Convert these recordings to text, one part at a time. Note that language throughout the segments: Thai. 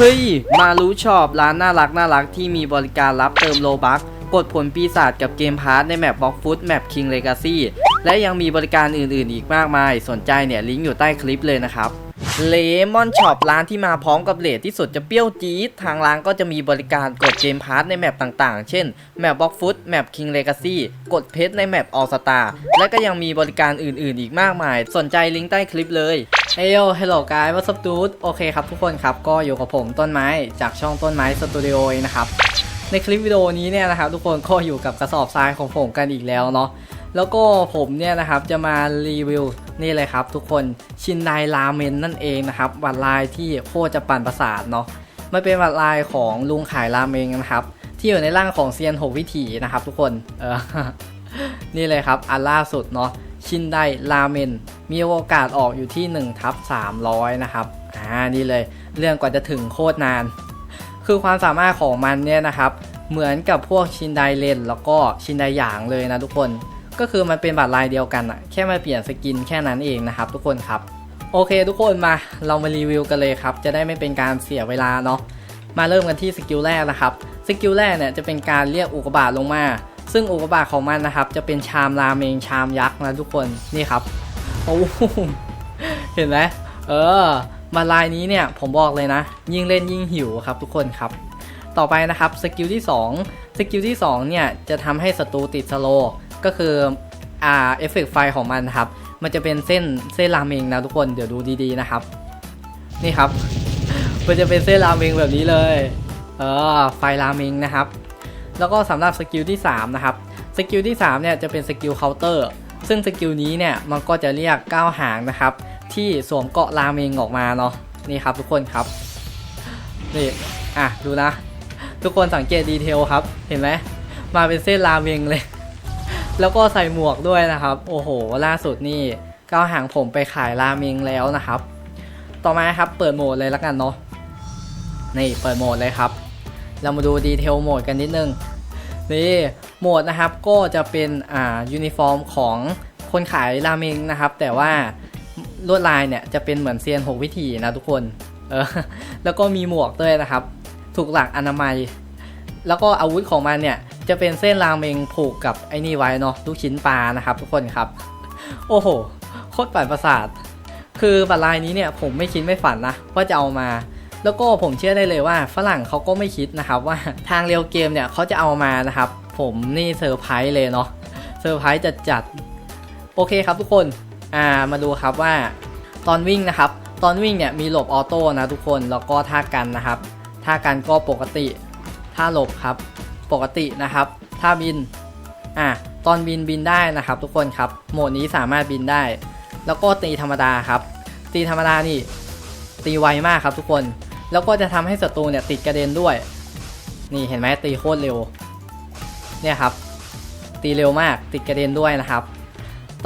เฮ้ย มารู้ชอบร้านน่ารักน่ารักที่มีบริการรับเติมโลบักกดผลปีศาจกับเกมพาร์ทในแมปบล็อกฟุตแมปคิงเลกาซี่และยังมีบริการอื่นๆ อีกมากมาย สนใจเนี่ยลิงก์อยู่ใต้คลิปเลยนะครับ เลมอนช็อปร้านที่มาพร้อมกับเลทที่สุดจะเปรี้ยวจี๊ดทางร้านก็จะมีบริการกดเกมพาร์ทในแมปต่างๆ เช่นแมปบล็อกฟุตแมปคิงเลกาซี่กดเพชรในแมปออสตาและก็ยังมีบริการอื่นๆ อีกมากมาย สนใจลิงก์ใต้คลิปเลยเฮยโยเฮลโลกายวัสดุโอเคครับทุกคนครับก็อยู่กับผมต้นไม้จากช่องต้นไม้สตูดิโอเองนะครับในคลิปวิดีโอนี้เนี่ยนะครับทุกคนก็อยู่กับกระสอบทรายของผมกันอีกแล้วเนาะ แล้วก็ผมเนี่ยนะครับจะมารีวิวนี่เลยครับ ทุกคนชินไดราเมนนั่นเองนะครับวัดลายที่โคตรจะปั่นประสาทเนาะมันเป็นวัดลายของลุงขายราเมงนะครับ ที่อยู่ในร่างของเซียนหกวิถีนะครับ ทุกคนเออนี่เลยครับอันล่าสุดเนาะชินไดราเมนมีโอกาสออกอยู่ที่1ทับ300 นะครับอ่านี่เลยเรื่องกว่าจะถึงโคตรนาน คือความสามารถของมันเนี่ยนะครับ เหมือนกับพวกชินไดเลนแล้วก็ชินไดหยางเลยนะทุกคน ก็คือมันเป็นบัตรลายเดียวกันอะแค่มาเปลี่ยนสกินแค่นั้นเองนะครับทุกคนครับ โอเคทุกคนมาเรามารีวิวกันเลยครับ จะได้ไม่เป็นการเสียเวลาเนาะมาเริ่มกันที่สกิลแรกนะครับสกิลแรกเนี่ยจะเป็นการเรียกอุกบาตลงมา ซึ่งอุกบาตของมันนะครับ จะเป็นชามราเมงชามยักษ์นะทุกคนนี่ครับโอ้โหเห็นไหมเออมาลายนี้เนี่ยผมบอกเลยนะ ยิ่งเล่นยิ่งหิวครับทุกคนครับ ต่อไปนะครับสกิลที่2สกิลที่2เนี่ยจะทำให้ศัตรูติดสโล ก็คืออ่าเอฟเฟกไฟของมันะครับ มันจะเป็นเส้นเส้นราเมงนะทุกคนเดี๋ยวดูดีๆนะครับ นี่ครับ มันจะเป็นเส้นราเมงแบบนี้เลย เออไฟราเมงนะครับ แล้วก็สำหรับสกิลที่3นะครับสกิลที่3เนี่ยจะเป็นสกิลเคาน์เตอร์ซึ่งสกิลนี้เนี่ยมันก็จะเรียกก้าวหางนะครับ ที่สวมเกาะราเมงออกมาเนาะนี่ครับทุกคนครับนี่อะดูนะ ทุกคนสังเกตดีเทลครับ เห็นไหมมาเป็นเส้นราเมงเลย แล้วก็ใส่หมวกด้วยนะครับ โอ้โห ล่าสุดนี่ก้าวหางผมไปขายราเมงแล้วนะครับ ต่อมาครับเปิดโหมดเลยแล้วกันเนาะนี่เปิดโหมดเลยครับ เรามาดูดีเทลโหมดกันนิดนึงนี่โหมดนะครับก็จะเป็นอ่ายูนิฟอร์มของคนขายราเมงนะครับ แต่ว่าลวดลายเนี่ยจะเป็นเหมือนเซียนหกวิถีนะทุกคนเออแล้วก็มีหมวกด้วยนะครับ ถูกหลักอนามัย แล้วก็อาวุธของมันเนี่ย จะเป็นเส้นรางเมงผูกกับไอ้นี่ไว้เนาะลูกชิ้นปลานะครับ ทุกคนครับ โอ้โหโคตรปั่นประสาท คือบัตรลายนี้เนี่ยผมไม่คิดไม่ฝันนะว่าจะเอามา แล้วก็ผมเชื่อได้เลยว่าฝรั่งเขาก็ไม่คิดนะครับ ว่าทางเรียวเกมเนี่ยเขาจะเอามานะครับ ผมนี่เซอร์ไพรส์เลยเนาะเซอร์ไพรส์จัดจัดโอเคครับทุกคนอ่ามาดูครับว่าตอนวิ่งนะครับ ตอนวิ่งเนี่ยมีหลบออโต้นะทุกคนแล้วก็ท่ากันนะครับท่ากันก็ปกติท่าหลบครับ ปกตินะครับท่าบินอะตอนบินบินได้นะครับ ทุกคนครับโหมดนี้สามารถบินได้ แล้วก็ตีธรรมดาครับ ตีธรรมดานี่ ตีไวมากครับทุกคน แล้วก็จะทำให้ศัตรูเนี่ยติดกระเด็นด้วย นี่เห็นไหมตีโคตรเร็ว เนี่ยครับ ตีเร็วมากติดกระเด็นด้วยนะครับ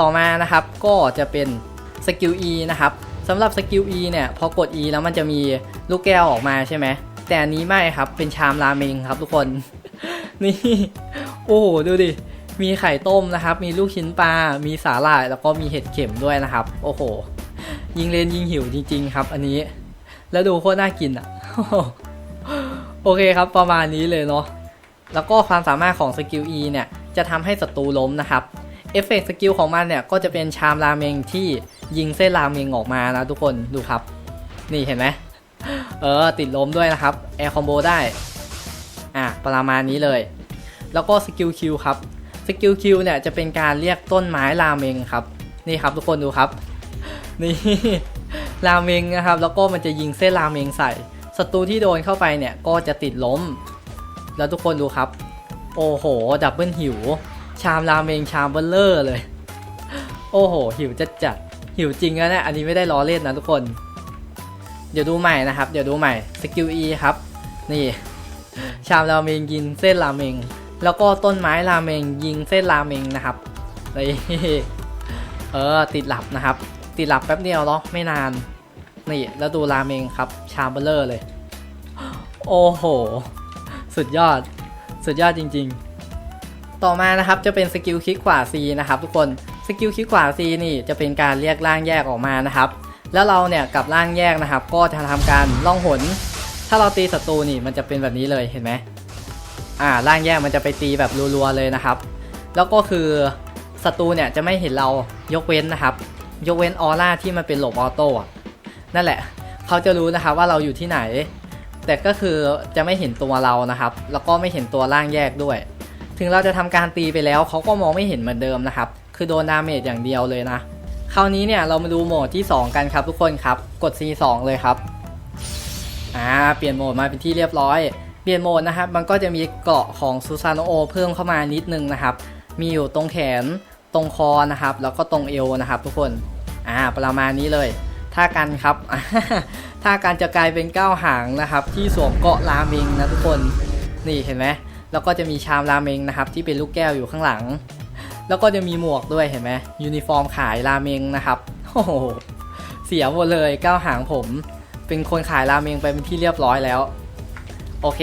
ต่อมานะครับก็จะเป็นสกิล E นะครับสำหรับสกิล E เนี่ยพอกด E แล้วมันจะมีลูกแก้วออกมาใช่ไหมแต่อันนี้ไม่ครับเป็นชามราเมงครับทุกคน นี่ โอ้โห ดูดิ มีไข่ต้มนะครับ มีลูกชิ้นปลา มีสาหร่าย แล้วก็มีเห็ดเข็มด้วยนะครับ โอ้โห ยิงเล่นยิงหิวจริง ๆ ครับ อันนี้ แล้วดูโคตรน่ากินอะ โอเคครับ ประมาณนี้เลยเนาะ แล้วก็ความสามารถของสกิล E เนี่ย จะทำให้ศัตรูล้มนะครับเอฟเฟกต์สกิลของมันเนี่ยก็จะเป็นชามราเมงที่ยิงเส้นราเมงออกมานะทุกคนดูครับ นี่เห็นไหมเออติดล้มด้วยนะครับ แอร์คอมโบได้ อะประมาณนี้เลย แล้วก็สกิลคิวครับสกิลคิวเนี่ยจะเป็นการเรียกต้นไม้ราเมงครับนี่ครับทุกคนดูครับนี่ราเมงนะครับ แล้วก็มันจะยิงเส้นราเมงใส่ศัตรูที่โดนเข้าไปเนี่ยก็จะติดล้ม แล้วทุกคนดูครับ โอ้โห ดับเบิลหิว ชามราเมงชามเบลเลอร์เลย โอ้โห หิวจัดจัดหิวจริงนะเนี่ยอันนี้ไม่ได้ล้อเล่นนะทุกคน เดี๋ยวดูใหม่นะครับ เดี๋ยวดูใหม่สกิล E ครับ นี่ ชามราเมงยิงเส้นราเมง แล้วก็ต้นไม้ราเมงยิงเส้นราเมงนะครับนี่เออติดหลับนะครับ ติดหลับแป๊บเดียวเนาะไม่นาน นี่แล้วดูราเมงครับ ชามเบลเลอร์เลย โอ้โห สุดยอด สุดยอดจริง ๆ ต่อมานะครับจะเป็นสกิลคลิกขวา C นะครับ ทุกคนสกิลคลิกขวา C นี่จะเป็นการเรียกร่างแยกออกมานะครับ แล้วเราเนี่ยกับร่างแยกนะครับ ก็จะทำการล่องหน ถ้าเราตีศัตรูนี่มันจะเป็นแบบนี้เลยเห็นไหมอ่าร่างแยกมันจะไปตีแบบรัวๆเลยนะครับ แล้วก็คือศัตรูเนี่ยจะไม่เห็นเรายกเว้นนะครับ ยกเว้นออร่าที่มันเป็นหลบออโต้นั่นแหละ เขาจะรู้นะครับว่าเราอยู่ที่ไหน แต่ก็คือจะไม่เห็นตัวเรานะครับ แล้วก็ไม่เห็นตัวร่างแยกด้วย ถึงเราจะทำการตีไปแล้วเขาก็มองไม่เห็นเหมือนเดิมนะครับ คือโดนดาเมจอย่างเดียวเลยนะ คราวนี้เนี่ยเรามาดูโหมดที่ 2 กันครับทุกคนครับ กด C2 เลยครับ อ่าเปลี่ยนโหมดมาเป็นที่เรียบร้อย เปลี่ยนโหมดนะครับ มันก็จะมีเกราะของซูซานโอเพิ่มเข้ามานิดนึงนะครับ มีอยู่ตรงแขนตรงคอนะครับ แล้วก็ตรงเอวนะครับ ทุกคนอ่าประมาณนี้เลยถ้ากันครับถ้ากันจะกลายเป็นก้าวหางนะครับ ที่สวมเกาะราเมงนะทุกคนนี่เห็นไหมแล้วก็จะมีชามราเมงนะครับ ที่เป็นลูกแก้วอยู่ข้างหลัง แล้วก็จะมีหมวกด้วยเห็นไหมยูนิฟอร์มขายราเมงนะครับโอ้โหเสียหมดเลยก้าวหางผม เป็นคนขายราเมงไปเป็นที่เรียบร้อยแล้ว โอเค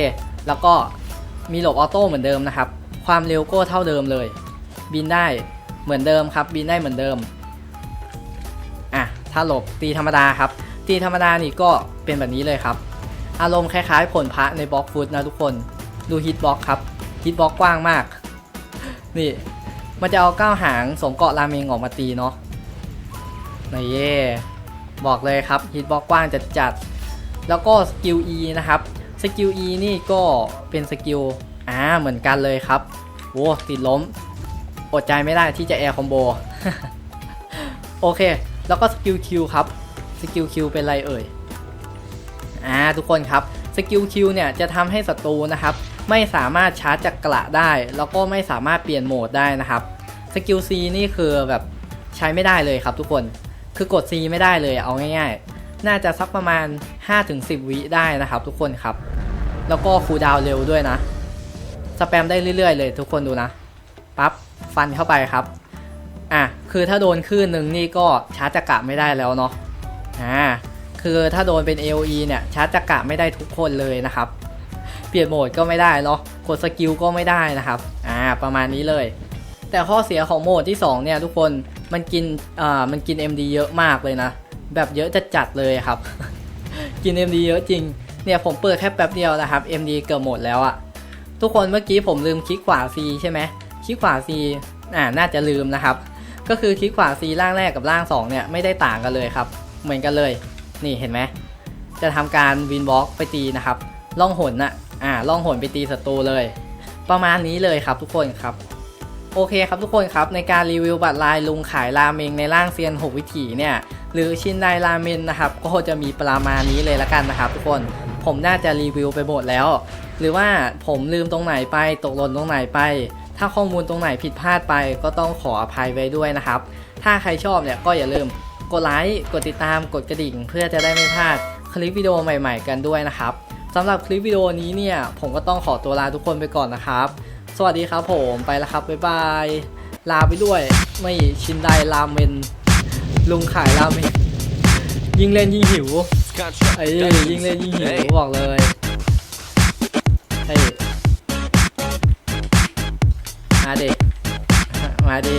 แล้วก็มีหลบออโต้เหมือนเดิมนะครับ ความเร็วก็เท่าเดิมเลย บินได้เหมือนเดิมครับ บินได้เหมือนเดิม อะ ถ้าหลบตีธรรมดาครับ ตีธรรมดานี่ก็เป็นแบบนี้เลยครับ อารมณ์คล้ายๆผลพระในบล็อกฟุตนะทุกคน ดูฮิตบล็อกครับฮิตบล็อกกว้างมาก นี่ มันจะเอาก้าวหางสวมเกาะราเมงออกมาตีเนาะนี่เย่ บอกเลยครับฮิตบล็อกกว้างจัดจัดแล้วก็สกิล E นะครับสกิล E นี่ก็เป็นสกิลอ่าเหมือนกันเลยครับโว้ติดล้ม อดใจไม่ได้ที่จะแอร์คอมโบโอเค แล้วก็สกิล Q ครับสกิล Q เป็นไรเอ่ยอ่าทุกคนครับสกิล Q เนี่ยจะทำให้ศัตรูนะครับ ไม่สามารถชาร์จจักระได้ แล้วก็ไม่สามารถเปลี่ยนโหมดได้นะครับสกิล C นี่คือแบบใช้ไม่ได้เลยครับทุกคน คือกด C ไม่ได้เลยเอาง่ายๆ น่าจะสักประมาณ 5-10 วิได้นะครับทุกคนครับ แล้วก็คูลดาวน์เร็วด้วยนะ สแปมได้เรื่อยๆ เลยทุกคนดูนะปั๊บฟันเข้าไปครับ อะ คือถ้าโดนคลื่นหนึ่งนี่ก็ชาร์จจักระไม่ได้แล้วเนาะ อ่า คือถ้าโดนเป็น AOE เนี่ยชาร์จจักระไม่ได้ทุกคนเลยนะครับ เปลี่ยนโหมดก็ไม่ได้เนาะ กดสกิลก็ไม่ได้นะครับ อ่า ประมาณนี้เลย แต่ข้อเสียของโหมดที่ 2 เนี่ยทุกคน มันกินอ่ามันกิน MD เยอะมากเลยนะ แบบเยอะจัดเลยครับ กิน MD เยอะจริง เนี่ยผมเปิดแค่แป๊บเดียวนะครับ MD เกือบหมดแล้วอะทุกคนเมื่อกี้ผมลืมคลิกขวา C ใช่ไหมคลิกขวา C อ่าน่าจะลืมนะครับ ก็คือคลิกขวา C ล่างแรกกับล่าง 2 เนี่ยไม่ได้ต่างกันเลยครับ เหมือนกันเลย นี่เห็นไหมจะทำการวินบล็อกไปตีนะครับ ล่องหนน่ะอ่าล่องหนไปตีศัตรูเลย ประมาณนี้เลยครับทุกคนครับ โอเคครับทุกคนครับในการรีวิวบัตรลายลุงขายราเมงในร่างเซียน 6 วิถีเนี่ยหรือชินไดราเมนนะครับก็จะมีประมาณนี้เลยละกันนะครับ ทุกคนผมน่าจะรีวิวไปหมดแล้ว หรือว่าผมลืมตรงไหนไปตกหล่นตรงไหนไป ถ้าข้อมูลตรงไหนผิดพลาดไป ก็ต้องขออภัยไว้ด้วยนะครับ ถ้าใครชอบเนี่ยก็อย่าลืมกดไลค์กดติดตามกดกระดิ่ง เพื่อจะได้ไม่พลาดคลิปวิดีโอใหม่ ๆ กันด้วยนะครับสำหรับคลิปวิดีโอนี้เนี่ยผมก็ต้องขอตัวลาทุกคนไปก่อนนะครับ สวัสดีครับผมไปแล้วครับบ๊ายบาย ลาไปด้วย ไม่ชินไดราเมนลุงขายราเมนยิงเล่นยิ่งหิวไอ้ยยิงเล่นยิ่งหิวบอกเลยเฮ้ยมาดิมาดิ